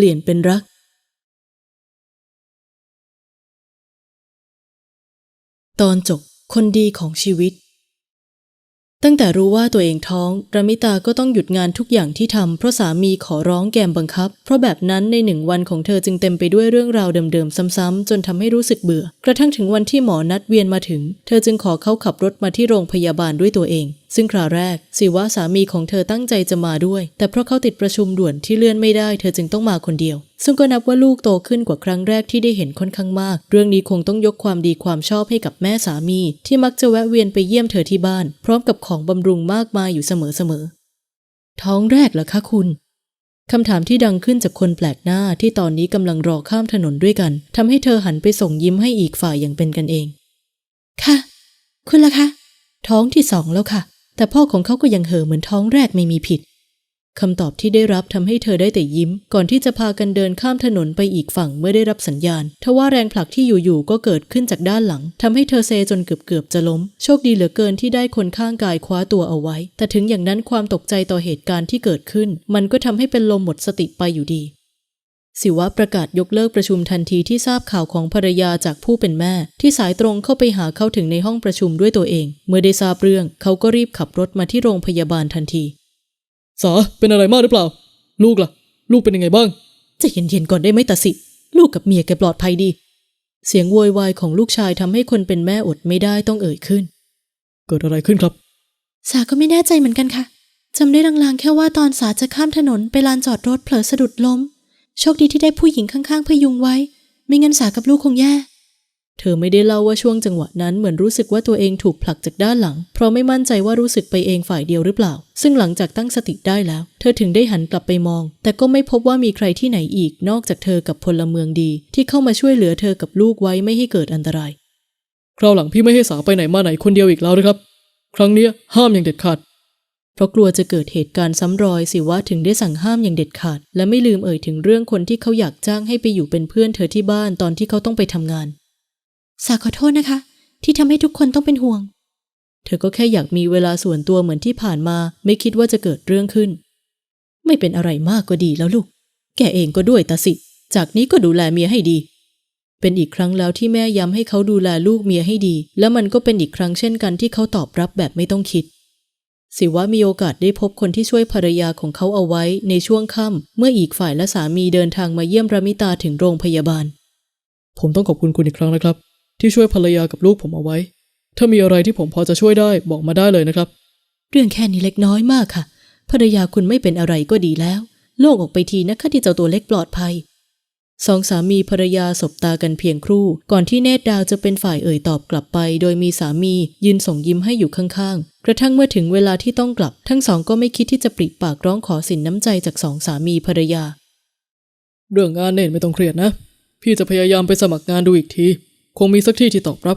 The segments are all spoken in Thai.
เปลี่ยนเป็นรัก ตอนจบคนดีของชีวิต ตั้งแต่รู้ว่าตัวเองท้องระมิตาก็ต้องหยุดงานทุกอย่างที่ทำเพราะสามีขอร้องแกมบังคับ เพราะแบบนั้นในหนึ่งวันของเธอจึงเต็มไปด้วยเรื่องราวเดิมๆ ซ้ำๆ จนทำให้รู้สึกเบื่อ กระทั่งถึงวันที่หมอนัดเวียนมาถึง เธอจึงขอเขาขับรถมาที่โรงพยาบาลด้วยตัวเองซึ่งคราวแรกสิว่าสามีของเธอตั้งใจจะมาด้วย แต่เพราะเขาติดประชุมด่วนที่เลื่อนไม่ได้เธอจึงต้องมาคนเดียว ซึ่งก็นับว่าลูกโตขึ้นกว่าครั้งแรกที่ได้เห็นค่อนข้างมาก เรื่องนี้คงต้องยกความดีความชอบให้กับแม่สามี ที่มักจะแวะเวียนไปเยี่ยมเธอที่บ้าน พร้อมกับของบำรุงมากมายอยู่เสมอๆท้องแรกเหรอคะคุณคำถามที่ดังขึ้นจากคนแปลกหน้าที่ตอนนี้กำลังรอข้ามถนนด้วยกันทำให้เธอหันไปส่งยิ้มให้อีกฝ่ายอย่างเป็นกันเอง ค่ะ คุณล่ะคะ ท้องที่สองแล้วค่ะ แต่พ่อของเขาก็ยังเห่อเหมือนท้องแรกไม่มีผิดคำตอบที่ได้รับทำให้เธอได้แต่ยิ้ม ก่อนที่จะพากันเดินข้ามถนนไปอีกฝั่งเมื่อได้รับสัญญาณทว่าแรงผลักที่อยู่ๆก็เกิดขึ้นจากด้านหลังทำให้เธอเซจนเกือบๆจะล้ม โชคดีเหลือเกินที่ได้คนข้างกายคว้าตัวเอาไว้ แต่ถึงอย่างนั้นความตกใจต่อเหตุการณ์ที่เกิดขึ้น มันก็ทำให้เป็นลมหมดสติไปอยู่ดี สิวะประกาศยกเลิกประชุมทันทีที่ทราบข่าวของภรรยาจากผู้เป็นแม่ ที่สายตรงเข้าไปหาเขาถึงในห้องประชุมด้วยตัวเอง เมื่อได้ทราบเรื่องเขาก็รีบขับรถมาที่โรงพยาบาลทันทีสาเป็นอะไรมากหรือเปล่า ลูกล่ะ ลูกเป็นยังไงบ้างใจะเย็นๆก่อนได้ไหมตาสิ ลูกกับเมียแกปลอดภัยดี เสียงโวยวายของลูกชายทำให้คนเป็นแม่อดไม่ได้ต้องเอ่ยขึ้น เกิดอะไรขึ้นครับ สาก็ไม่แน่ใจเหมือนกันค่ะจำได้ลางๆแค่ว่าตอนสาจะข้ามถนนไปลานจอดรถเผลอสะดุดล้ม โชคดีที่ได้ผู้หญิงข้างๆพยุงไว้ ไม่งั้นสากับลูกคงแย่ เธอไม่ได้เล่าว่าช่วงจังหวะนั้นเหมือนรู้สึกว่าตัวเองถูกผลักจากด้านหลัง เพราะไม่มั่นใจว่ารู้สึกไปเองฝ่ายเดียวหรือเปล่า ซึ่งหลังจากตั้งสติได้แล้ว เธอถึงได้หันกลับไปมอง แต่ก็ไม่พบว่ามีใครที่ไหนอีกนอกจากเธอกับพลเมืองดี ที่เข้ามาช่วยเหลือเธอกับลูกไว้ไม่ให้เกิดอันตรายคราวหลังพี่ไม่ให้สาไปไหนมาไหนคนเดียวอีกแล้วนะครับ ครั้งเนี้ยห้ามอย่างเด็ดขาด เพราะกลัวจะเกิดเหตุการณ์ซ้ำรอยสิว่าถึงได้สั่งห้ามอย่างเด็ดขาด และไม่ลืมเอ่ยถึงเรื่องคนที่เขาอยากจ้างให้ไปอยู่เป็นเพื่อนเธอที่บ้านตอนที่เขาต้องไปทำงานสาขอโทษนะคะ ที่ทำให้ทุกคนต้องเป็นห่วง เธอก็แค่อยากมีเวลาส่วนตัวเหมือนที่ผ่านมา ไม่คิดว่าจะเกิดเรื่องขึ้น ไม่เป็นอะไรมากก็ดีแล้วลูก แกเองก็ด้วยตาสิ จากนี้ก็ดูแลเมียให้ดี เป็นอีกครั้งแล้วที่แม่ย้ำให้เขาดูแลลูกเมียให้ดี และมันก็เป็นอีกครั้งเช่นกันที่เขาตอบรับแบบไม่ต้องคิด สิว่ามีโอกาสได้พบคนที่ช่วยภรรยาของเขาเอาไว้ในช่วงค่ำเมื่ออีกฝ่ายและสามีเดินทางมาเยี่ยมรามิตาถึงโรงพยาบาล ผมต้องขอบคุณคุณอีกครั้งนะครับ ที่ช่วยภรรยากับลูกผมเอาไว้ ถ้ามีอะไรที่ผมพอจะช่วยได้บอกมาได้เลยนะครับ เรื่องแค่นี้เล็กน้อยมากค่ะ ภรรยาคุณไม่เป็นอะไรก็ดีแล้ว โล่งออกไปทีนะคะที่เจ้าตัวเล็กปลอดภัย สองสามีภรรยาสบตากันเพียงครู่ ก่อนที่เนตรดาวจะเป็นฝ่ายเอ่ยตอบกลับไป โดยมีสามียืนส่งยิ้มให้อยู่ข้างๆ กระทั่งเมื่อถึงเวลาที่ต้องกลับ ทั้งสองก็ไม่คิดที่จะปริปากร้องขอสินน้ำใจจากสองสามีภรรยา เรื่องงานเนตไม่ต้องเครียดนะ พี่จะพยายามไปสมัครงานดูอีกที คงมีสักที่ที่ตอบรับ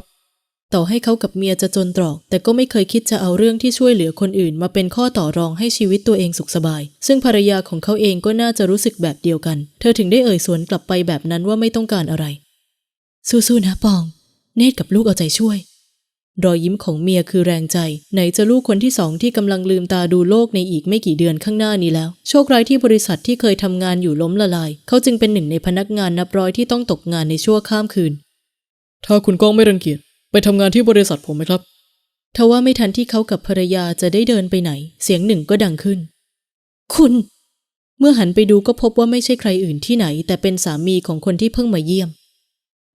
ต่อให้เขากับเมียจะจนตรอก แต่ก็ไม่เคยคิดจะเอาเรื่องที่ช่วยเหลือคนอื่น มาเป็นข้อต่อรองให้ชีวิตตัวเองสุขสบาย ซึ่งภรรยาของเขาเองก็น่าจะรู้สึกแบบเดียวกัน เธอถึงได้เอ่ยสวนกลับไปแบบนั้นว่าไม่ต้องการอะไร สู้ๆนะปอง เนตรกับลูกเอาใจช่วย รอยยิ้มของเมียคือแรงใจ ไหนจะลูกคนที่สองที่กำลังลืมตาดูโลกในอีกไม่กี่เดือนข้างหน้านี้แล้ว โชคร้ายที่บริษัทที่เคยทำงานอยู่ล้มละลาย เขาจึงเป็นหนึ่งในพนักงานนับร้อยที่ต้องตกงานในชั่วข้ามคืน ถ้าคุณก้องไม่รังเกียจ ไปทำงานที่บริษัทผมไหมครับทว่าไม่ทันที่เขากับภรรยาจะได้เดินไปไหน เสียงหนึ่งก็ดังขึ้น คุณ เมื่อหันไปดูก็พบว่าไม่ใช่ใครอื่นที่ไหน แต่เป็นสามีของคนที่เพิ่งมาเยี่ยม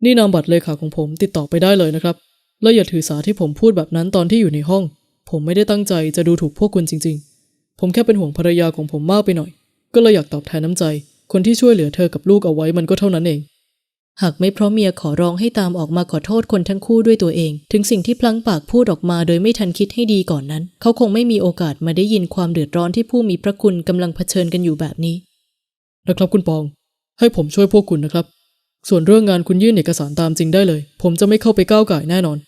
นี่นามบัตรเลขาของผมติดต่อไปได้เลยนะครับ และอย่าถือสาที่ผมพูดแบบนั้นตอนที่อยู่ในห้อง ผมไม่ได้ตั้งใจจะดูถูกพวกคุณจริง ๆ ผมแค่เป็นห่วงภรรยาของผมมากไปหน่อย ก็เลยอยากตอบแทนน้ำใจ คนที่ช่วยเหลือเธอกับลูกเอาไว้มันก็เท่านั้นเอง หากไม่เพราะเมียขอร้องให้ตามออกมาขอโทษคนทั้งคู่ด้วยตัวเอง ถึงสิ่งที่พลั้งปากพูดออกมาโดยไม่ทันคิดให้ดีก่อนนั้น เขาคงไม่มีโอกาสมาได้ยินความเดือดร้อนที่ผู้มีพระคุณกำลังเผชิญกันอยู่แบบนี้ นะครับคุณปอง ให้ผมช่วยพวกคุณนะครับ ส่วนเรื่องงานคุณยื่นเอกสารตามจริงได้เลย ผมจะไม่เข้าไปก้าวไก่ายแน่นอน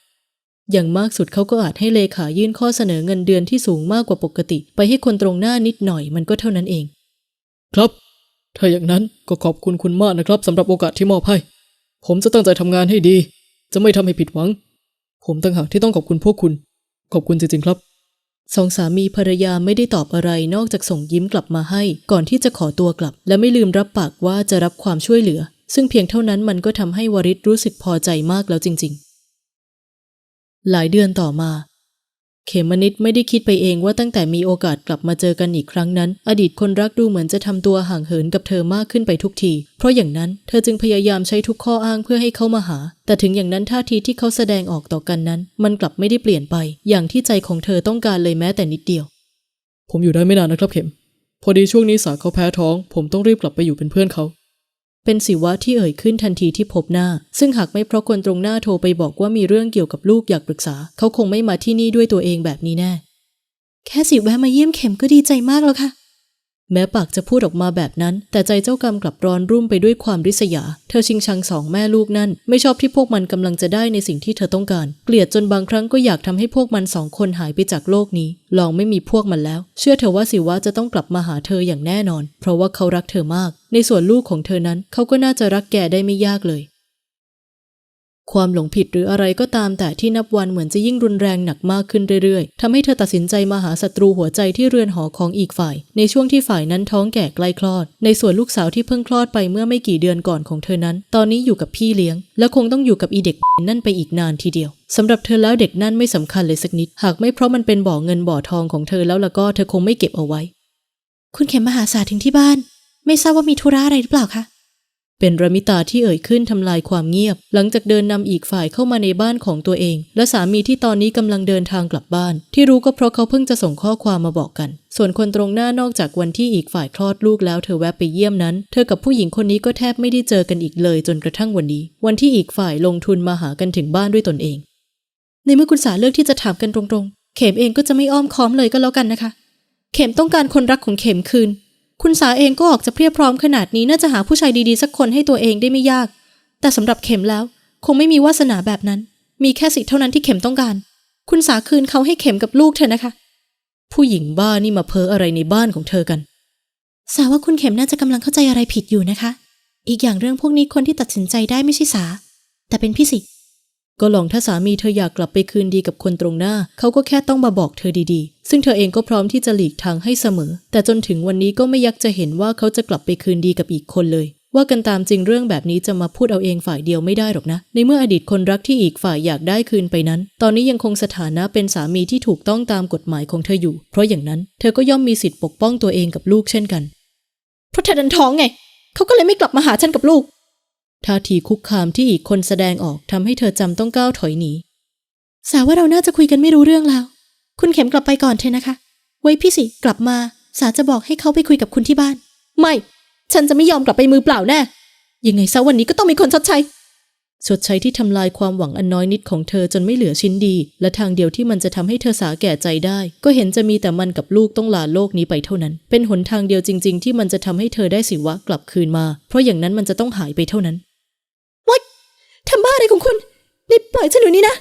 อย่างมากสุดเขาก็อาจให้เลขายื่นข้อเสนอเงินเดือนที่สูงมากกว่าปกติ ไปให้คนตรงหน้านิดหน่อยมันก็เท่านั้นเอง ครับ ถ้าอย่างนั้นก็ขอบคุณคุณมากนะครับสำหรับโอกาสที่มอบให้ ผมจะตั้งใจทำงานให้ดี จะไม่ทำให้ผิดหวัง ผมตั้งหากที่ต้องขอบคุณพวกคุณ ขอบคุณจริงๆครับ สองสามีภรรยาไม่ได้ตอบอะไรนอกจากส่งยิ้มกลับมาให้ ก่อนที่จะขอตัวกลับ และไม่ลืมรับปากว่าจะรับความช่วยเหลือ ซึ่งเพียงเท่านั้นมันก็ทำให้วริศรู้สึกพอใจมากแล้วจริง ๆ หลายเดือนต่อมา เขมนิดไม่ได้คิดไปเองว่าตั้งแต่มีโอกาสกลับมาเจอกันอีกครั้งนั้น อดีตคนรักดูเหมือนจะทำตัวห่างเหินกับเธอมากขึ้นไปทุกที เพราะอย่างนั้นเธอจึงพยายามใช้ทุกข้ออ้างเพื่อให้เขามาหา แต่ถึงอย่างนั้นท่าทีที่เขาแสดงออกต่อกันนั้น มันกลับไม่ได้เปลี่ยนไป อย่างที่ใจของเธอต้องการเลยแม้แต่นิดเดียว ผมอยู่ได้ไม่นานนะครับเข็ม พอดีช่วงนี้สาเขาแพ้ท้อง ผมต้องรีบกลับไปอยู่เป็นเพื่อนเขา เป็นสิวะที่เอ่ยขึ้นทันทีที่พบหน้า ซึ่งหากไม่เพราะคนตรงหน้าโทรไปบอกว่ามีเรื่องเกี่ยวกับลูกอยากปรึกษา เขาคงไม่มาที่นี่ด้วยตัวเองแบบนี้แน่ แค่สิแวะมาเยี่ยมเข็มก็ดีใจมากแล้วค่ะ แม้ปากจะพูดออกมาแบบนั้น แต่ใจเจ้ากรรมกลับร้อนรุ่มไปด้วยความริษยา เธอชิงชังสองแม่ลูกนั่น ไม่ชอบที่พวกมันกำลังจะได้ในสิ่งที่เธอต้องการ เกลียดจนบางครั้งก็อยากทำให้พวกมันสองคนหายไปจากโลกนี้ ลองไม่มีพวกมันแล้ว เชื่อเธอว่าสิวะจะต้องกลับมาหาเธออย่างแน่นอน เพราะว่าเขารักเธอมาก ในส่วนลูกของเธอนั้น เขาก็น่าจะรักแกได้ไม่ยากเลย ความหลงผิดหรืออะไรก็ตามแต่ที่นับวันเหมือนจะยิ่งรุนแรงหนักมากขึ้นเรื่อยๆทำให้เธอตัดสินใจมาหาศัตรูหัวใจที่เรือนหอของอีกฝ่าย ในช่วงที่ฝ่ายนั้นท้องแก่ใกล้คลอด ในส่วนลูกสาวที่เพิ่งคลอดไปเมื่อไม่กี่เดือนก่อนของเธอนั้น ตอนนี้อยู่กับพี่เลี้ยง และคงต้องอยู่กับอีเด็กนั่นไปอีกนานทีเดียวสำหรับเธอแล้วเด็กนั่นไม่สำคัญเลยสักนิด หากไม่เพราะมันเป็นบ่อเงินบ่อทองของเธอแล้วแล้วก็เธอคงไม่เก็บเอาไว้ คุณเข็มมาหาสาถึงที่บ้าน ไม่ทราบว่ามีธุระอะไรหรือเปล่าคะ เป็นระมิตาที่เอ่ยขึ้นทำลายความเงียบ หลังจากเดินนำอีกฝ่ายเข้ามาในบ้านของตัวเอง และสามีที่ตอนนี้กำลังเดินทางกลับบ้าน ที่รู้ก็เพราะเขาเพิ่งจะส่งข้อความมาบอกกัน ส่วนคนตรงหน้านอกจากวันที่อีกฝ่ายคลอดลูกแล้วเธอแวะไปเยี่ยมนั้น เธอกับผู้หญิงคนนี้ก็แทบไม่ได้เจอกันอีกเลยจนกระทั่งวันนี้ วันที่อีกฝ่ายลงทุนมาหากันถึงบ้านด้วยตนเอง ในเมื่อคุณสาเลือกที่จะถามกันตรงๆ เข็มเองก็จะไม่อ้อมค้อมเลยก็แล้วกันนะคะ เข็มต้องการคนรักของเข็มคืน คุณสาเองก็ออกจะเพียบพร้อมขนาดนี้น่าจะหาผู้ชายดีๆ สักคนให้ตัวเองได้ไม่ยาก แต่สำหรับเข็มแล้ว คงไม่มีวาสนาแบบนั้น มีแค่สิทธิ์เท่านั้นที่เข็มต้องการ คุณสาคืนเขาให้เข็มกับลูกเธอนะคะ ผู้หญิงบ้านี่มาเพ้ออะไรในบ้านของเธอกัน สาว่าคุณเข็มน่าจะกำลังเข้าใจอะไรผิดอยู่นะคะ อีกอย่างเรื่องพวกนี้คนที่ตัดสินใจได้ไม่ใช่สา แต่เป็นพี่สิ ก็ลองถ้าสามีเธออยากกลับไปคืนดีกับคนตรงหน้า เขาก็แค่ต้องมาบอกเธอดีๆ ซึ่งเธอเองก็พร้อมที่จะหลีกทางให้เสมอ แต่จนถึงวันนี้ก็ไม่ยักจะเห็นว่าเขาจะกลับไปคืนดีกับอีกคนเลย ว่ากันตามจริงเรื่องแบบนี้จะมาพูดเอาเองฝ่ายเดียวไม่ได้หรอกนะ ในเมื่ออดีตคนรักที่อีกฝ่ายอยากได้คืนไปนั้น ตอนนี้ยังคงสถานะเป็นสามีที่ถูกต้องตามกฎหมายของเธออยู่ เพราะอย่างนั้นเธอก็ย่อมมีสิทธิ์ปกป้องตัวเองกับลูกเช่นกัน เพราะเธอดันท้องไง เขาก็เลยไม่กลับมาหาฉันกับลูก ท่าทีคุกคามที่อีกคนแสดงออกทำให้เธอจำต้องก้าวถอยหนี สาว่าเราน่าจะคุยกันไม่รู้เรื่องแล้ว คุณเข็มกลับไปก่อนเถอะนะคะ ไว้พี่สิกลับมา สาจะบอกให้เขาไปคุยกับคุณที่บ้าน ไม่ ฉันจะไม่ยอมกลับไปมือเปล่าแน่ ยังไงซะวันนี้ก็ต้องมีคนชดใช้ ชดใช้ที่ทำลายความหวังอันน้อยนิดของเธอจนไม่เหลือชิ้นดี และทางเดียวที่มันจะทำให้เธอสาแก่ใจได้ ก็เห็นจะมีแต่มันกับลูกต้องลาโลกนี้ไปเท่านั้น เป็นหนทางเดียวจริง ๆ ที่มันจะทำให้เธอได้สิวะกลับคืนมา เพราะอย่างนั้นมันจะต้องหายไปเท่านั้นำบ้าอะไรของคุณ นี่ปล่อยฉันอยู่นี่นะ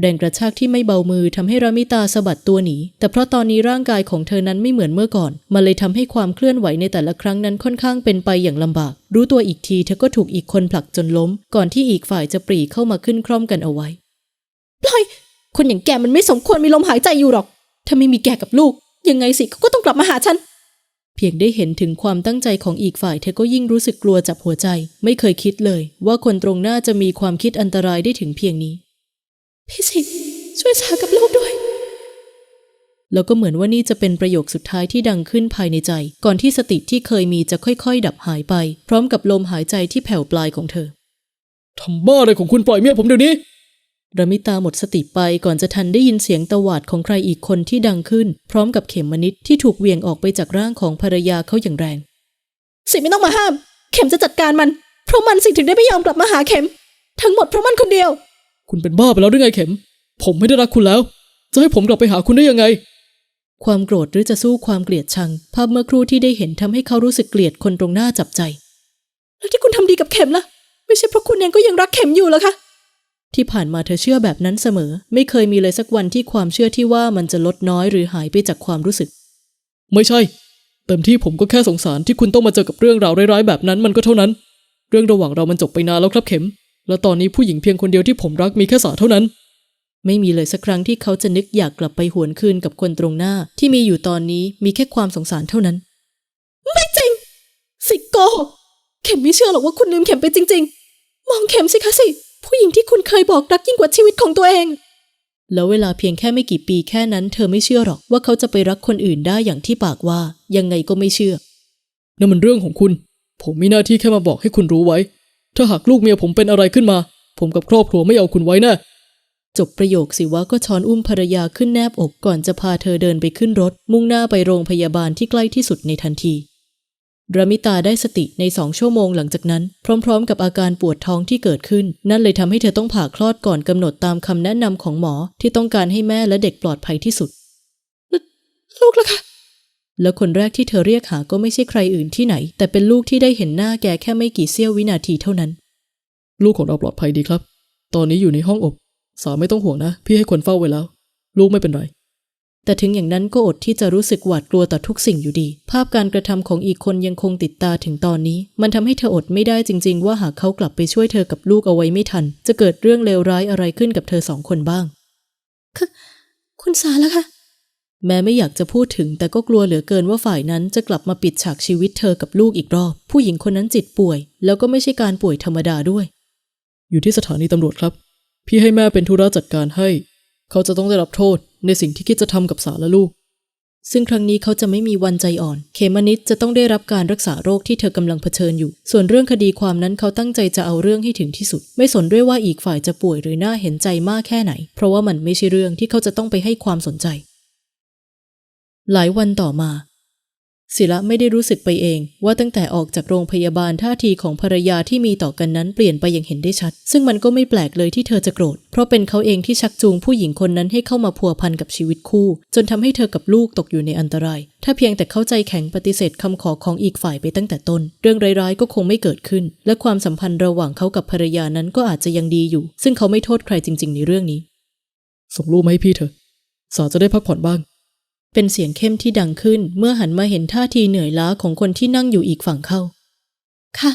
แรงกระชากที่ไม่เบามือทำให้รามิตาสะบัดตัวหนี แต่เพราะตอนนี้ร่างกายของเธอนั้นไม่เหมือนเมื่อก่อน มันเลยทำให้ความเคลื่อนไหวในแต่ละครั้งนั้นค่อนข้างเป็นไปอย่างลำบาก รู้ตัวอีกทีเธอก็ถูกอีกคนผลักจนล้ม ก่อนที่อีกฝ่ายจะปรีเข้ามาขึ้นคร่อมกันเอาไว้ ปล่อย คนอย่างแกมันไม่สมควรมีลมหายใจอยู่หรอก ถ้าไม่มีแกกับลูก ยังไงสิเขาก็ต้องกลับมาหาฉัน เพียงได้เห็นถึงความตั้งใจของอีกฝ่ายเธอก็ยิ่งรู้สึกกลัวจับหัวใจ ไม่เคยคิดเลย ว่าคนตรงหน้าจะมีความคิดอันตรายได้ถึงเพียงนี้ พี่สิช่วยสากับลูกด้วย แล้วก็เหมือนว่านี่จะเป็นประโยคสุดท้ายที่ดังขึ้นภายในใจ ก่อนที่สติที่เคยมีจะค่อยๆ ดับหายไป พร้อมกับลมหายใจที่แผ่วปลายของเธอทำบ้าอะไรของคุณปล่อยเมียผมเดี๋ยวนี้ ระมิตาหมดสติไปก่อนจะทันได้ยินเสียงตวาดของใครอีกคนที่ดังขึ้น พร้อมกับเข็มมนิดที่ถูกเหวี่ยงออกไปจากร่างของภรรยาเขาอย่างแรง สิไม่ต้องมาห้าม เข็มจะจัดการมัน เพราะมันสิถึงได้ไม่ยอมกลับมาหาเข็ม ทั้งหมดเพราะมันคนเดียว คุณเป็นบ้าไปแล้วหรือไงเข็ม ผมไม่ได้รักคุณแล้ว จะให้ผมกลับไปหาคุณได้ยังไง ความโกรธหรือจะสู้ความเกลียดชัง ภาพเมื่อครู่ที่ได้เห็นทำให้เขารู้สึกเกลียดคนตรงหน้าจับใจ แล้วที่คุณทำดีกับเข็มล่ะ ไม่ใช่เพราะคุณเองก็ยังรักเข็มอยู่เหรอคะ ที่ผ่านมาเธอเชื่อแบบนั้นเสมอ ไม่เคยมีเลยสักวันที่ความเชื่อที่ว่ามันจะลดน้อยหรือหายไปจากความรู้สึก ไม่ใช่ เต็มที่ผมก็แค่สงสารที่คุณต้องมาเจอกับเรื่องราวร้ายๆแบบนั้นมันก็เท่านั้น เรื่องระหว่างเรามันจบไปนานแล้วครับเข็ม และตอนนี้ผู้หญิงเพียงคนเดียวที่ผมรักมีแค่สาเท่านั้น ไม่มีเลยสักครั้งที่เขาจะนึกอยากกลับไปหวนคืนกับคนตรงหน้า ที่มีอยู่ตอนนี้มีแค่ความสงสารเท่านั้น ไม่จริง สิโกหกเข็มไม่เชื่อหรอกว่าคุณลืมเข็มไปจริง ๆ มองเข็มสิคะสิ ผู้หญิงที่คุณเคยบอกรักยิ่งกว่าชีวิตของตัวเอง แล้วเวลาเพียงแค่ไม่กี่ปีแค่นั้นเธอไม่เชื่อหรอกว่าเขาจะไปรักคนอื่นได้อย่างที่ปากว่า ยังไงก็ไม่เชื่อ นั่นมันเรื่องของคุณ ผมมีหน้าที่แค่มาบอกให้คุณรู้ไว้ ถ้าหากลูกเมียผมเป็นอะไรขึ้นมา ผมกับครอบครัวไม่เอาคุณไว้แน่จบประโยคสิวะก็ช้อนอุ้มภรรยาขึ้นแนบอกก่อนจะพาเธอเดินไปขึ้นรถ มุ่งหน้าไปโรงพยาบาลที่ใกล้ที่สุดในทันที รามิตาได้สติในสองชั่วโมงหลังจากนั้น พร้อมๆ กับอาการปวดท้องที่เกิดขึ้น นั่นเลยทำให้เธอต้องผ่าคลอดก่อนกำหนดตามคำแนะนำของหมอที่ต้องการให้แม่และเด็กปลอดภัยที่สุด ลูกละคะแล้วคนแรกที่เธอเรียกหาก็ไม่ใช่ใครอื่นที่ไหน แต่เป็นลูกที่ได้เห็นหน้าแกแค่ไม่กี่เสี้ยววินาทีเท่านั้น ลูกของเราปลอดภัยดีครับ ตอนนี้อยู่ในห้องอบ สาไม่ต้องห่วงนะ พี่ให้คนเฝ้าไว้แล้ว ลูกไม่เป็นไร แต่ถึงอย่างนั้นก็อดที่จะรู้สึกหวาดกลัวต่อทุกสิ่งอยู่ดี ภาพการกระทำของอีกคนยังคงติดตาถึงตอนนี้ มันทำให้เธออดไม่ได้จริง ๆ ว่าหากเขากลับไปช่วยเธอกับลูกเอาไว้ไม่ทัน จะเกิดเรื่องเลวร้ายอะไรขึ้นกับเธอสองคนบ้างคุณสาละคะแม้ไม่อยากจะพูดถึงแต่ก็กลัวเหลือเกินว่าฝ่ายนั้นจะกลับมาปิดฉากชีวิตเธอกับลูกอีกรอบ ผู้หญิงคนนั้นจิตป่วย แล้วก็ไม่ใช่การป่วยธรรมดาด้วย อยู่ที่สถานีตำรวจครับ พี่ให้แม่เป็นธุระจัดการให้ เขาจะต้องได้รับโทษ ในสิ่งที่คิดจะทำกับสาและลูก ซึ่งครั้งนี้เขาจะไม่มีวันใจอ่อน เขมนิดจะต้องได้รับการรักษาโรคที่เธอกำลังเผชิญอยู่ ส่วนเรื่องคดีความนั้นเขาตั้งใจจะเอาเรื่องให้ถึงที่สุด ไม่สนด้วยว่าอีกฝ่ายจะป่วยหรือน่าเห็นใจมากแค่ไหน เพราะว่ามันไม่ใช่เรื่องที่เขาจะต้องไปให้ความสนใจ หลายวันต่อมา ศิละไม่ได้รู้สึกไปเองว่าตั้งแต่ออกจากโรงพยาบาลท่าทีของภรรยาที่มีต่อกันนั้นเปลี่ยนไปอย่างเห็นได้ชัด ซึ่งมันก็ไม่แปลกเลยที่เธอจะโกรธ เพราะเป็นเขาเองที่ชักจูงผู้หญิงคนนั้นให้เข้ามาพัวพันกับชีวิตคู่ จนทำให้เธอกับลูกตกอยู่ในอันตราย ถ้าเพียงแต่เข้าใจแข็งปฏิเสธคำขอของอีกฝ่ายไปตั้งแต่ต้น เรื่องร้ายๆก็คงไม่เกิดขึ้น และความสัมพันธ์ระหว่างเขากับภรรยานั้นก็อาจจะยังดีอยู่ ซึ่งเขาไม่โทษใครจริง ๆ ในเรื่องนี้ ส่งลูกมาให้พี่เถอะสาจะได้พักผ่อนบ้าง เป็นเสียงเข้มที่ดังขึ้นเมื่อหันมาเห็นท่าทีเหนื่อยล้าของคนที่นั่งอยู่อีกฝั่งเข้า ค่ะ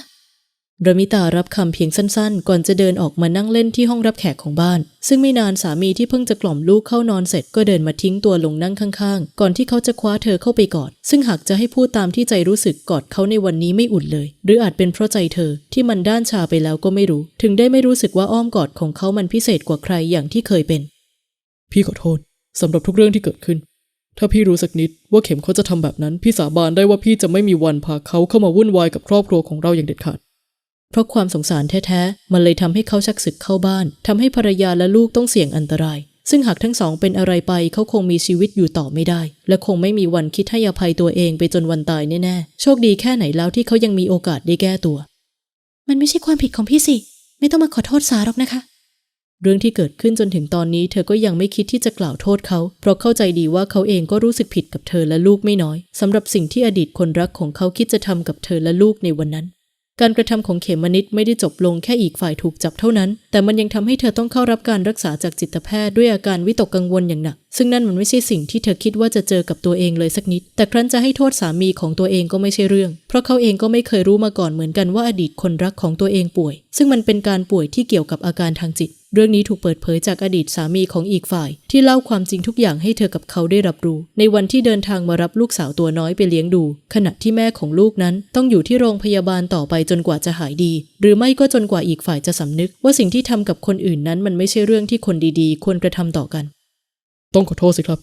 ระมิตารับคำเพียงสั้นๆ ก่อนจะเดินออกมานั่งเล่นที่ห้องรับแขกของบ้าน ซึ่งไม่นานสามีที่เพิ่งจะกล่อมลูกเข้านอนเสร็จก็เดินมาทิ้งตัวลงนั่งข้างๆ ก่อนที่เขาจะคว้าเธอเข้าไปกอด ซึ่งหากจะให้พูดตามที่ใจรู้สึกกอดเขาในวันนี้ไม่อุ่นเลย หรืออาจเป็นเพราะใจเธอที่มันด้านชาไปแล้วก็ไม่รู้ ถึงได้ไม่รู้สึกว่าอ้อมกอดของเขามันพิเศษกว่าใครอย่างที่เคยเป็น พี่ขอโทษสำหรับทุกเรื่องที่เกิดขึ้น ถ้าพี่รู้สักนิดว่าเข็มเขาจะทำแบบนั้น พี่สาบานได้ว่าพี่จะไม่มีวันพาเขาเข้ามาวุ่นวายกับครอบครัวของเราอย่างเด็ดขาด เพราะความสงสารแท้ๆ มันเลยทำให้เขาชักศึกเข้าบ้านทำให้ภรรยาและลูกต้องเสี่ยงอันตราย ซึ่งหากทั้งสองเป็นอะไรไปเขาคงมีชีวิตอยู่ต่อไม่ได้ และคงไม่มีวันคิดให้อภัยตัวเองไปจนวันตายแน่ๆ โชคดีแค่ไหนแล้วที่เขายังมีโอกาสได้แก้ตัว มันไม่ใช่ความผิดของพี่สิ ไม่ต้องมาขอโทษสาหรอกนะคะ เรื่องที่เกิดขึ้นจนถึงตอนนี้เธอก็ยังไม่คิดที่จะกล่าวโทษเขา เพราะเข้าใจดีว่าเขาเองก็รู้สึกผิดกับเธอและลูกไม่น้อยสำหรับสิ่งที่อดีตคนรักของเขาคิดจะทำกับเธอและลูกในวันนั้น การกระทำของเขมนิดไม่ได้จบลงแค่อีกฝ่ายถูกจับเท่านั้น แต่มันยังทำให้เธอต้องเข้ารับการรักษาจากจิตแพทย์ด้วยอาการวิตกกังวลอย่างหนัก ซึ่งนั่นมันไม่ใช่สิ่งที่เธอคิดว่าจะเจอกับตัวเองเลยสักนิด แต่ครั้นจะให้โทษสามีของตัวเองก็ไม่ใช่เรื่อง เพราะเขาเองก็ไม่เคยรู้มาก่อนเหมือนกันว่าอดีตคนรักของตัวเองป่วย ซึ่งมันเป็นการป่วยที่เกี่ยวกับอาการทางจิต เรื่องนี้ถูกเปิดเผยจากอดีตสามีของอีกฝ่าย ที่เล่าความจริงทุกอย่างให้เธอกับเขาได้รับรู้ ในวันที่เดินทางมารับลูกสาวตัวน้อยไปเลี้ยงดู ขณะที่แม่ของลูกนั้นต้องอยู่ที่โรงพยาบาลต่อไปจนกว่าจะหายดี หรือไม่ก็จนกว่าอีกฝ่ายจะสำนึก ว่าสิ่งที่ทำกับคนอื่นนั้นมันไม่ใช่เรื่องที่คนดีๆ ควรกระทำต่อกัน ต้องขอโทษสิครับ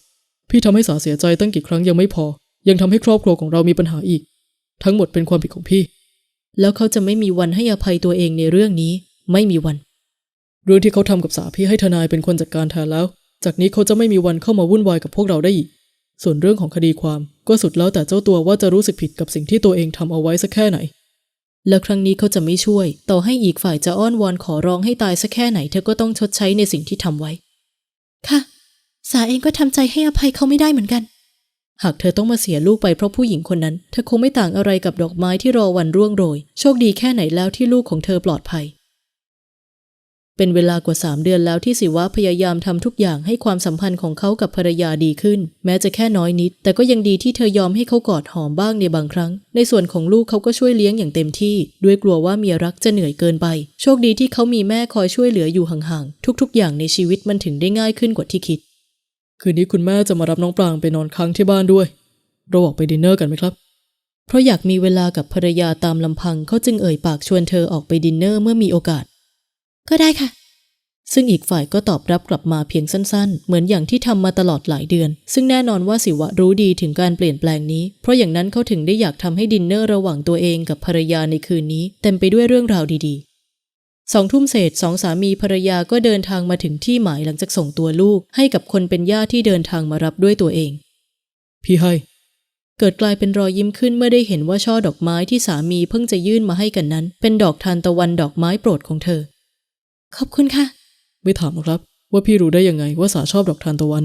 พี่ทำให้สาเสียใจตั้งกี่ครั้งยังไม่พอ ยังทำให้ครอบครัวของเรามีปัญหาอีก ทั้งหมดเป็นความผิดของพี่ แล้วเขาจะไม่มีวันให้อภัยตัวเองในเรื่องนี้ ไม่มีวัน เรื่องที่เขาทำกับสาพี่ให้ทนายเป็นคนจัดการแทนแล้ว จากนี้เขาจะไม่มีวันเข้ามาวุ่นวายกับพวกเราได้อีก ส่วนเรื่องของคดีความก็สุดแล้วแต่เจ้าตัวว่าจะรู้สึกผิดกับสิ่งที่ตัวเองทำเอาไว้สักแค่ไหน และครั้งนี้เขาจะไม่ช่วย ต่อให้อีกฝ่ายจะอ้อนวอนขอร้องให้ตายสักแค่ไหนเธอก็ต้องชดใช้ในสิ่งที่ทำไว้ ค่ะ สาเองก็ทำใจให้อภัยเขาไม่ได้เหมือนกัน หากเธอต้องมาเสียลูกไปเพราะผู้หญิงคนนั้น เธอคงไม่ต่างอะไรกับดอกไม้ที่รอวันร่วงโรย โชคดีแค่ไหนแล้วที่ลูกของเธอปลอดภัย เป็นเวลากว่าสามเดือนแล้วที่สิวะพยายามทำทุกอย่างให้ความสัมพันธ์ของเขากับภรรยาดีขึ้น แม้จะแค่น้อยนิด แต่ก็ยังดีที่เธอยอมให้เขากอดหอมบ้างในบางครั้ง ในส่วนของลูกเขาก็ช่วยเลี้ยงอย่างเต็มที่ ด้วยกลัวว่าเมียรักจะเหนื่อยเกินไป โชคดีที่เขามีแม่คอยช่วยเหลืออยู่ห่างๆทุก ๆ อย่างในชีวิตมันถึงได้ง่ายขึ้นกว่าที่คิด คืนนี้คุณแม่จะมารับน้องปรางไปนอนค้างที่บ้านด้วย เราออกไปดินเนอร์กันไหมครับเพราะอยากมีเวลากับภรรยาตามลำพังเขาจึงเอ่ยปากชวนเธอออกไปดินเนอร์เมื่อมีโอกาส ก็ได้ค่ะ ซึ่งอีกฝ่ายก็ตอบรับกลับมาเพียงสั้นๆ เหมือนอย่างที่ทำมาตลอดหลายเดือน ซึ่งแน่นอนว่าสิวะรู้ดีถึงการเปลี่ยนแปลงนี้ เพราะอย่างนั้นเขาถึงได้อยากทำให้ดินเนอร์ระหว่างตัวเองกับภรรยาในคืนนี้ เต็มไปด้วยเรื่องราวดีๆสองทุ่มเศษสองสามีภรรยาก็เดินทางมาถึงที่หมายหลังจากส่งตัวลูก ให้กับคนเป็นญาติที่เดินทางมารับด้วยตัวเอง พี่ให้ เกิดกลายเป็นรอยยิ้มขึ้นเมื่อได้เห็นว่าช่อดอกไม้ที่สามีเพิ่งจะยื่นมาให้กันนั้น เป็นดอกทานตะวันดอกไม้โปรดของเธอ ขอบคุณค่ะ ไม่ถามหรอกครับ ว่าพี่รู้ได้ยังไงว่าสาชอบดอกทานตะวัน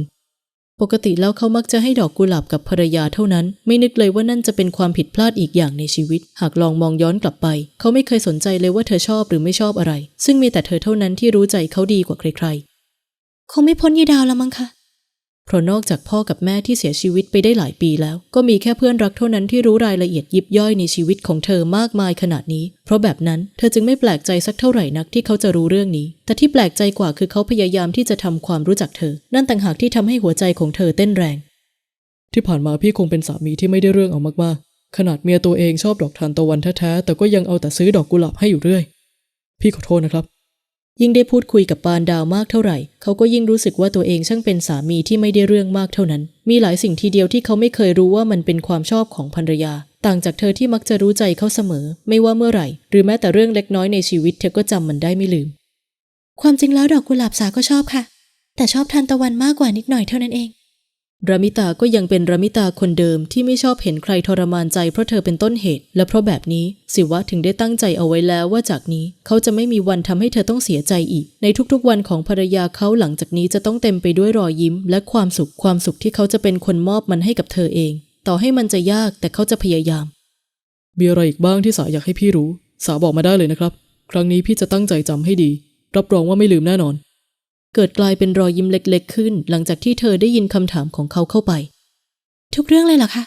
ปกติแล้วเขามักจะให้ดอกกุหลาบกับภรรยาเท่านั้น ไม่นึกเลยว่านั่นจะเป็นความผิดพลาดอีกอย่างในชีวิต หากลองมองย้อนกลับไป เขาไม่เคยสนใจเลยว่าเธอชอบหรือไม่ชอบอะไร ซึ่งมีแต่เธอเท่านั้นที่รู้ใจเขาดีกว่าใครคงไม่พ้นยีดาวแล้วมั้งคะๆ เพราะนอกจากพ่อกับแม่ที่เสียชีวิตไปได้หลายปีแล้ว ก็มีแค่เพื่อนรักเท่านั้นที่รู้รายละเอียดยิบย่อยในชีวิตของเธอมากมายขนาดนี้ เพราะแบบนั้นเธอจึงไม่แปลกใจสักเท่าไหร่นักที่เขาจะรู้เรื่องนี้ แต่ที่แปลกใจกว่าคือเขาพยายามที่จะทำความรู้จักเธอ นั่นต่างหากที่ทำให้หัวใจของเธอเต้นแรง ที่ผ่านมาพี่คงเป็นสามีที่ไม่ได้เรื่องเอามากๆขนาดเมียตัวเองชอบดอกทานตะวันแท้ๆแต่ก็ยังเอาแต่ซื้อดอกกุหลาบให้อยู่เรื่อย พี่ขอโทษนะครับ ยิ่งได้พูดคุยกับปานดาวมากเท่าไหร่ เขาก็ยิ่งรู้สึกว่าตัวเองช่างเป็นสามีที่ไม่ได้เรื่องมากเท่านั้น มีหลายสิ่งทีเดียวที่เขาไม่เคยรู้ว่ามันเป็นความชอบของภรรยา ต่างจากเธอที่มักจะรู้ใจเขาเสมอ ไม่ว่าเมื่อไหร่ หรือแม้แต่เรื่องเล็กน้อยในชีวิตเธอก็จำมันได้ไม่ลืม ความจริงแล้วดอกกุหลาบสาก็ชอบค่ะ แต่ชอบทานตะวันมากกว่านิดหน่อยเท่านั้นเอง รามิตาก็ยังเป็นรามิตาคนเดิมที่ไม่ชอบเห็นใครทรมานใจเพราะเธอเป็นต้นเหตุ และเพราะแบบนี้สิวะถึงได้ตั้งใจเอาไว้แล้วว่าจากนี้เขาจะไม่มีวันทำให้เธอต้องเสียใจอีก ในทุกๆวันของภรรยาเขาหลังจากนี้จะต้องเต็มไปด้วยรอยยิ้ม และความสุขความสุขที่เขาจะเป็นคนมอบมันให้กับเธอเอง ต่อให้มันจะยากแต่เขาจะพยายามมีอะไรอีกบ้างที่สาอยากให้พี่รู้ สาบอกมาได้เลยนะครับ ครั้งนี้พี่จะตั้งใจจำให้ดี รับรองว่าไม่ลืมแน่นอน เกิดกลายเป็นรอยยิ้มเล็กๆ ขึ้น หลังจากที่เธอได้ยินคำถามของเขาเข้าไป ทุกเรื่องเลยเหรอคะ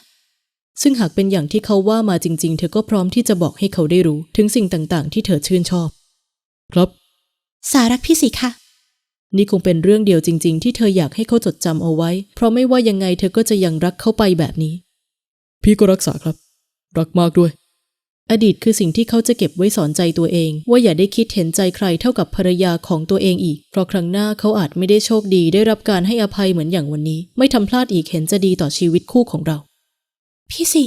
ซึ่งหากเป็นอย่างที่เขาว่ามาจริง ๆ เธอก็พร้อมที่จะบอกให้เขาได้รู้ถึงสิ่งต่างๆ ที่เธอชื่นชอบ ครับ สารักพี่สิค่ะนี่คงเป็นเรื่องเดียวจริง ๆ ที่เธออยากให้เขาจดจำเอาไว้ เพราะไม่ว่ายังไงเธอก็จะยังรักเขาไปแบบนี้ พี่ก็รักษาครับ รักมากด้วย อดีตคือสิ่งที่เขาจะเก็บไว้สอนใจตัวเอง ว่าอย่าได้คิดเห็นใจใครเท่ากับภรรยาของตัวเองอีก เพราะครั้งหน้าเขาอาจไม่ได้โชคดีได้รับการให้อภัยเหมือนอย่างวันนี้ ไม่ทำพลาดอีกเห็นจะดีต่อชีวิตคู่ของเรา พี่สิ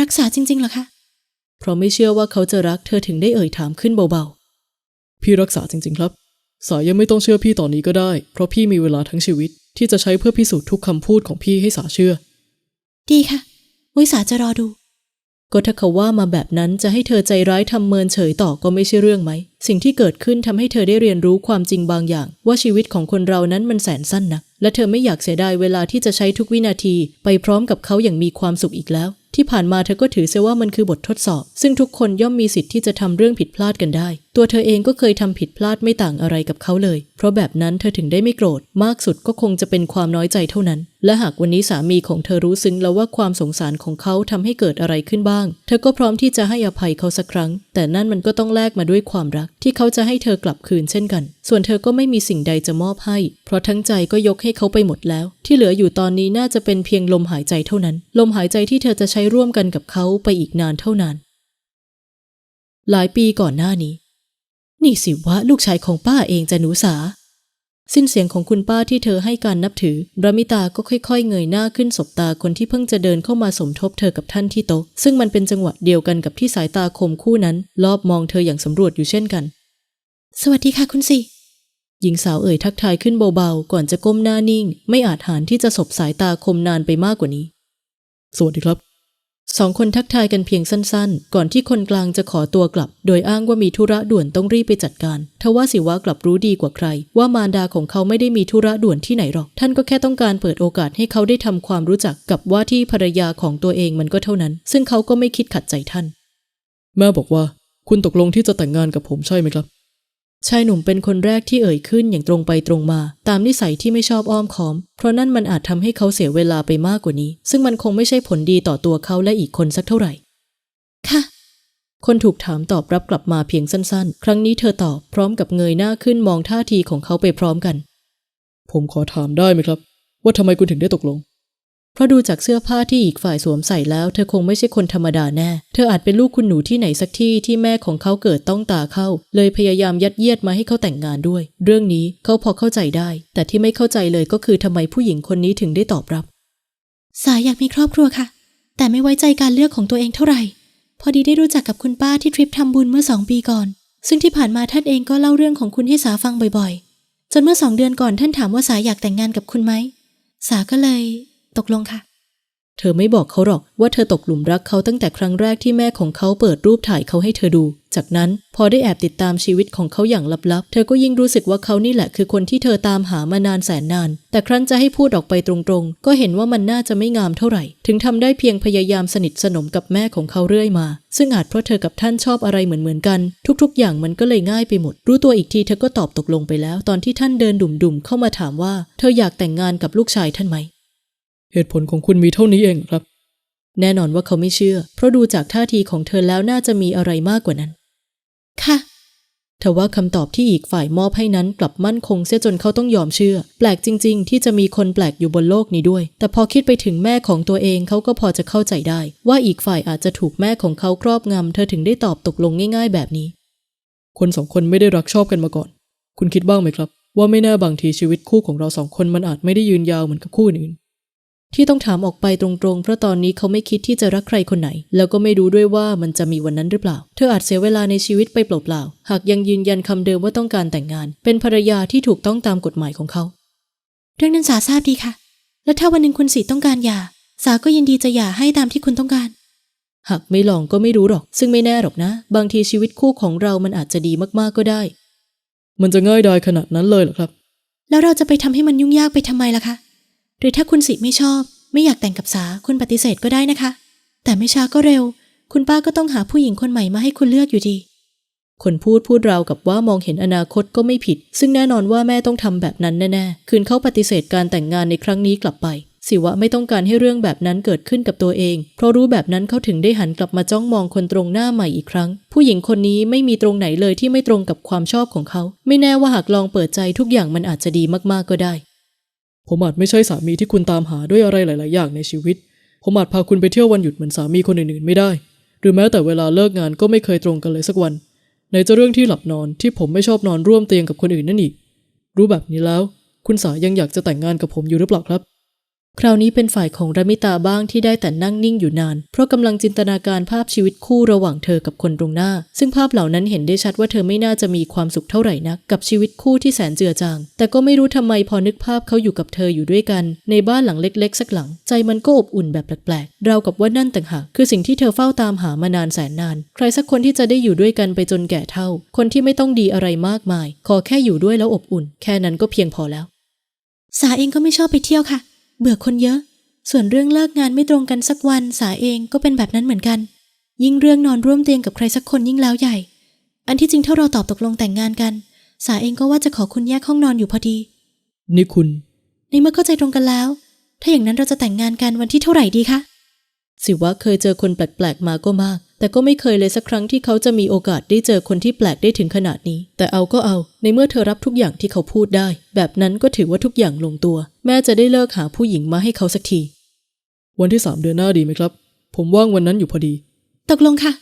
รักษาจริงๆเหรอคะ เพราะไม่เชื่อว่าเขาจะรักเธอถึงได้เอ่ยถามขึ้นเบาพี่รักษาจริง ๆ ครับ สายังไม่ต้องเชื่อพี่ตอนนี้ก็ได้ เพราะพี่มีเวลาทั้งชีวิต ที่จะใช้เพื่อพิสูจน์ทุกคำพูดของพี่ให้สาเชื่อ ดีค่ะวิสาจะรอดูๆ ก็ถ้าเขาว่ามาแบบนั้นจะให้เธอใจร้ายทำเมินเฉยต่อก็ไม่ใช่เรื่องไหม สิ่งที่เกิดขึ้นทำให้เธอได้เรียนรู้ความจริงบางอย่าง ว่าชีวิตของคนเรานั้นมันแสนสั้นนะและเธอไม่อยากเสียดายเวลาที่จะใช้ทุกวินาที ไปพร้อมกับเขาอย่างมีความสุขอีกแล้ว ที่ผ่านมาเธอก็ถือเสียว่ามันคือบททดสอบ ซึ่งทุกคนย่อมมีสิทธิ์ที่จะทำเรื่องผิดพลาดกันได้ ตัวเธอเองก็เคยทำผิดพลาดไม่ต่างอะไรกับเขาเลย เพราะแบบนั้นเธอถึงได้ไม่โกรธ มากสุดก็คงจะเป็นความน้อยใจเท่านั้น และหากวันนี้สามีของเธอรู้ซึ้งแล้วว่าความสงสารของเขาทำให้เกิดอะไรขึ้นบ้าง เธอก็พร้อมที่จะให้อภัยเขาสักครั้ง แต่นั่นมันก็ต้องแลกมาด้วยความรัก ที่เขาจะให้เธอกลับคืนเช่นกัน ส่วนเธอก็ไม่มีสิ่งใดจะมอบให้ เพราะทั้งใจก็ยกให้เขาไปหมดแล้ว ที่เหลืออยู่ตอนนี้น่าจะเป็นเพียงลมหายใจเท่านั้น ลมหายใจที่เธอจะใช้ร่วมกันกับเขาไปอีกนานเท่านานหลายปีก่อนหน้านี้ นี่สิวะลูกชายของป้าเองจะหนูสา สิ้นเสียงของคุณป้าที่เธอให้การนับถือรามิตาก็ค่อย ๆ เงยหน้าขึ้นสบตาคนที่เพิ่งจะเดินเข้ามาสมทบเธอกับท่านที่โต๊ะซึ่งมันเป็นจังหวะเดียวกันกับที่สายตาคมคู่นั้นรอบมองเธออย่างสำรวจอยู่เช่นกัน สวัสดีค่ะคุณสิหญิงสาวเอ่ยทักทายขึ้นเบาๆ ก่อนจะก้มหน้านิ่ง ไม่อาจหานที่จะสบสายตาคมนานไปมากกว่านี้ สวัสดีครับ สองคนทักทายกันเพียงสั้นๆ ก่อนที่คนกลางจะขอตัวกลับ โดยอ้างว่ามีธุระด่วนต้องรีบไปจัดการทว่าสิวะกลับรู้ดีกว่าใคร ว่ามารดาของเขาไม่ได้มีธุระด่วนที่ไหนหรอก ท่านก็แค่ต้องการเปิดโอกาสให้เขาได้ทำความรู้จักกับว่าที่ภรรยาของตัวเองมันก็เท่านั้น ซึ่งเขาก็ไม่คิดขัดใจท่าน แม่บอกว่า คุณตกลงที่จะแต่งงานกับผมใช่ไหมครับ ชายหนุ่มเป็นคนแรกที่เอ่ยขึ้นอย่างตรงไปตรงมา ตามนิสัยที่ไม่ชอบอ้อมค้อม เพราะนั่นมันอาจทำให้เขาเสียเวลาไปมากกว่านี้ ซึ่งมันคงไม่ใช่ผลดีต่อตัวเขาและอีกคนสักเท่าไหร่ ค่ะ คนถูกถามตอบรับกลับมาเพียงสั้นๆ ครั้งนี้เธอตอบพร้อมกับเงยหน้าขึ้นมองท่าทีของเขาไปพร้อมกัน ผมขอถามได้ไหมครับ ว่าทำไมคุณถึงได้ตกลง เพราะดูจากเสื้อผ้าที่อีกฝ่ายสวมใส่แล้ว เธอคงไม่ใช่คนธรรมดาแน่ เธออาจเป็นลูกคุณหนูที่ไหนสักที่ที่แม่ของเขาเกิดต้องตาเข้า เลยพยายามยัดเยียดมาให้เขาแต่งงานด้วย เรื่องนี้เขาพอเข้าใจได้ แต่ที่ไม่เข้าใจเลยก็คือทำไมผู้หญิงคนนี้ถึงได้ตอบรับ สาอยากมีครอบครัวค่ะ แต่ไม่ไว้ใจการเลือกของตัวเองเท่าไหร่ พอดีได้รู้จักกับคุณป้าที่ทริปทำบุญเมื่อสองปีก่อน ซึ่งที่ผ่านมาท่านเองก็เล่าเรื่องของคุณให้สาฟังบ่อยๆ จนเมื่อสองเดือนก่อนท่านถามว่าสาอยากแต่งงานกับคุณไหมสาก็เลย ตกลงค่ะ เธอไม่บอกเขาหรอกว่าเธอตกหลุมรักเขาตั้งแต่ครั้งแรกที่แม่ของเขาเปิดรูปถ่ายเขาให้เธอดู จากนั้นพอได้แอบติดตามชีวิตของเขาอย่างลับๆ เธอก็ยิ่งรู้สึกว่าเขานี่แหละคือคนที่เธอตามหามานานแสนนาน แต่ครั้นจะให้พูดออกไปตรงๆ ก็เห็นว่ามันน่าจะไม่งามเท่าไหร่ ถึงทำได้เพียงพยายามสนิทสนมกับแม่ของเขาเรื่อยมา ซึ่งอาจเพราะเธอกับท่านชอบอะไรเหมือนๆกัน ทุกๆ อย่างมันก็เลยง่ายไปหมด รู้ตัวอีกทีเธอก็ตอบตกลงไปแล้ว ตอนที่ท่านเดินดุ่มๆเข้ามาถามว่า เธออยากแต่งงานกับลูกชายท่านไหม เหตุผลของคุณมีเท่านี้เองเหรอครับ แน่นอนว่าเขาไม่เชื่อ เพราะดูจากท่าทีของเธอแล้วน่าจะมีอะไรมากกว่านั้น ค่ะทว่าคำตอบที่อีกฝ่ายมอบให้นั้นกลับมั่นคงเสียจนเขาต้องยอมเชื่อ แปลกจริง ๆ ที่จะมีคนแปลกอยู่บนโลกนี้ด้วย แต่พอคิดไปถึงแม่ของตัวเองเขาก็พอจะเข้าใจได้ ว่าอีกฝ่ายอาจจะถูกแม่ของเขาครอบงำเธอถึงได้ตอบตกลงง่าย ๆ แบบนี้ คนสองคนไม่ได้รักชอบกันมาก่อน คุณคิดบ้างไหมครับ ว่าไม่แน่บางทีชีวิตคู่ของเราสองคนมันอาจไม่ได้ยืนยาวเหมือนกับคู่อื่น ที่ต้องถามออกไปตรงๆ เพราะตอนนี้เขาไม่คิดที่จะรักใครคนไหน แล้วก็ไม่รู้ด้วยว่ามันจะมีวันนั้นหรือเปล่า เธออาจเสียเวลาในชีวิตไปเปล่าๆ หากยังยืนยันคำเดิมว่าต้องการแต่งงาน เป็นภรรยาที่ถูกต้องตามกฎหมายของเขา เรื่องนั้นสาทราบดีค่ะ แล้วถ้าวันหนึ่งคุณสีต้องการหย่า สาก็ยินดีจะหย่าให้ตามที่คุณต้องการ หากไม่ลองก็ไม่รู้หรอก ซึ่งไม่แน่หรอกนะ บางทีชีวิตคู่ของเรามันอาจจะดีมากๆก็ได้ มันจะง่ายดายขนาดนั้นเลยเหรอครับ แล้วเราจะไปทำให้มันยุ่งยากไปทำไมล่ะคะ หรือถ้าคุณสิไม่ชอบ ไม่อยากแต่งกับสาคุณปฏิเสธก็ได้นะคะ แต่ไม่ช้าก็เร็ว คุณป้าก็ต้องหาผู้หญิงคนใหม่มาให้คุณเลือกอยู่ดี คนพูดพูดราวกับว่ามองเห็นอนาคตก็ไม่ผิด ซึ่งแน่นอนว่าแม่ต้องทำแบบนั้นแน่ๆ คืนเขาปฏิเสธการแต่งงานในครั้งนี้กลับไป สิวะไม่ต้องการให้เรื่องแบบนั้นเกิดขึ้นกับตัวเอง เพราะรู้แบบนั้นเขาถึงได้หันกลับมาจ้องมองคนตรงหน้าใหม่อีกครั้ง ผู้หญิงคนนี้ไม่มีตรงไหนเลยที่ไม่ตรงกับความชอบของเขา ไม่แน่ว่าหากลองเปิดใจทุกอย่างมันอาจจะดีมากๆก็ได้ ผมอาจไม่ใช่สามีที่คุณตามหาด้วยอะไรหลาย ๆ อย่างในชีวิต ผมอาจพาคุณไปเที่ยววันหยุดเหมือนสามีคนอื่น ๆ ไม่ได้ หรือแม้แต่เวลาเลิกงานก็ไม่เคยตรงกันเลยสักวัน ในจะเรื่องที่หลับนอนที่ผมไม่ชอบนอนร่วมเตียงกับคนอื่นนั่นอีก รู้แบบนี้แล้ว คุณสายังอยากจะแต่งงานกับผมอยู่หรือเปล่าครับ คราวนี้เป็นฝ่ายของรามิตาบ้างที่ได้แต่นั่งนิ่งอยู่นาน เพราะกำลังจินตนาการภาพชีวิตคู่ระหว่างเธอกับคนตรงหน้า ซึ่งภาพเหล่านั้นเห็นได้ชัดว่าเธอไม่น่าจะมีความสุขเท่าไหร่นัก กับชีวิตคู่ที่แสนเจือจาง แต่ก็ไม่รู้ทำไมพอนึกภาพเขาอยู่กับเธออยู่ด้วยกัน ในบ้านหลังเล็กๆ สักหลัง ใจมันก็อบอุ่นแบบแปลกๆราวกับว่านั่นต่างหากคือสิ่งที่เธอเฝ้าตามหามานานแสนนาน ใครสักคนที่จะได้อยู่ด้วยกันไปจนแก่เฒ่า คนที่ไม่ต้องดีอะไรมากมาย ขอแค่อยู่ด้วยแล้วอบอุ่น แค่นั้นก็เพียงพอแล้ว สาเองก็ไม่ชอบไปเที่ยวค่ะ เบื่อคนเยอะ ส่วนเรื่องเลิกงานไม่ตรงกันสักวันสาเองก็เป็นแบบนั้นเหมือนกัน ยิ่งเรื่องนอนร่วมเตียงกับใครสักคนยิ่งแล้วใหญ่ อันที่จริงถ้าเราตอบตกลงแต่งงานกัน สาเองก็ว่าจะขอคุณแยกห้องนอนอยู่พอดี นี่คุณ ในเมื่อเข้าใจตรงกันแล้ว ถ้าอย่างนั้นเราจะแต่งงานกันวันที่เท่าไหร่ดีคะ สิว่าเคยเจอคนแปลกๆมาก็มาก แต่ก็ไม่เคยเลยสักครั้งที่เขาจะมีโอกาสได้เจอคนที่แปลกได้ถึงขนาดนี้ แต่เอาก็เอา ในเมื่อเธอรับทุกอย่างที่เขาพูดได้ แบบนั้นก็ถือว่าทุกอย่างลงตัว แม่จะได้เลิกหาผู้หญิงมาให้เขาสักที วันที่สามเดือนหน้าดีไหมครับ ผมว่างวันนั้นอยู่พอดี ตกลงค่ะ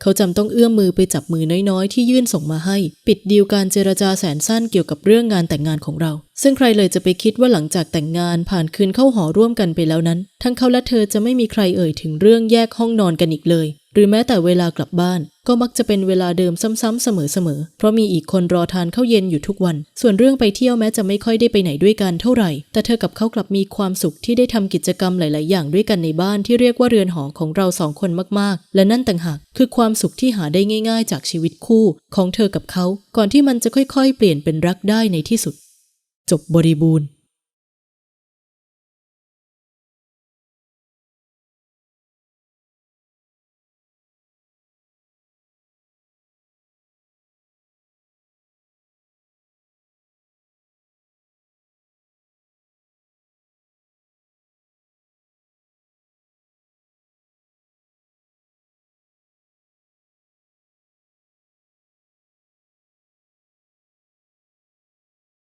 เขาจำต้องเอื้อมมือไปจับมือน้อยๆ ที่ยื่นส่งมาให้ ปิดดีลการเจรจาแสนสั้นเกี่ยวกับเรื่องงานแต่งงานของเรา ซึ่งใครเลยจะไปคิดว่าหลังจากแต่งงานผ่านคืนเข้าหอร่วมกันไปแล้วนั้น ทั้งเขาและเธอจะไม่มีใครเอ่ยถึงเรื่องแยกห้องนอนกันอีกเลย หรือแม้แต่เวลากลับบ้าน ก็มักจะเป็นเวลาเดิมซ้ำๆเสมอๆ เพราะมีอีกคนรอทานข้าวเย็นอยู่ทุกวัน ส่วนเรื่องไปเที่ยวแม้จะไม่ค่อยได้ไปไหนด้วยกันเท่าไหร่ แต่เธอกับเขากลับมีความสุขที่ได้ทำกิจกรรมหลาย ๆ อย่างด้วยกันในบ้านที่เรียกว่าเรือนหอของเราสองคนมากๆ และนั่นต่างหากคือความสุขที่หาได้ง่าย ๆ จากชีวิตคู่ ของเธอกับเขา ก่อนที่มันจะค่อย ๆ เปลี่ยนเป็นรักได้ในที่สุด จบบริบูรณ์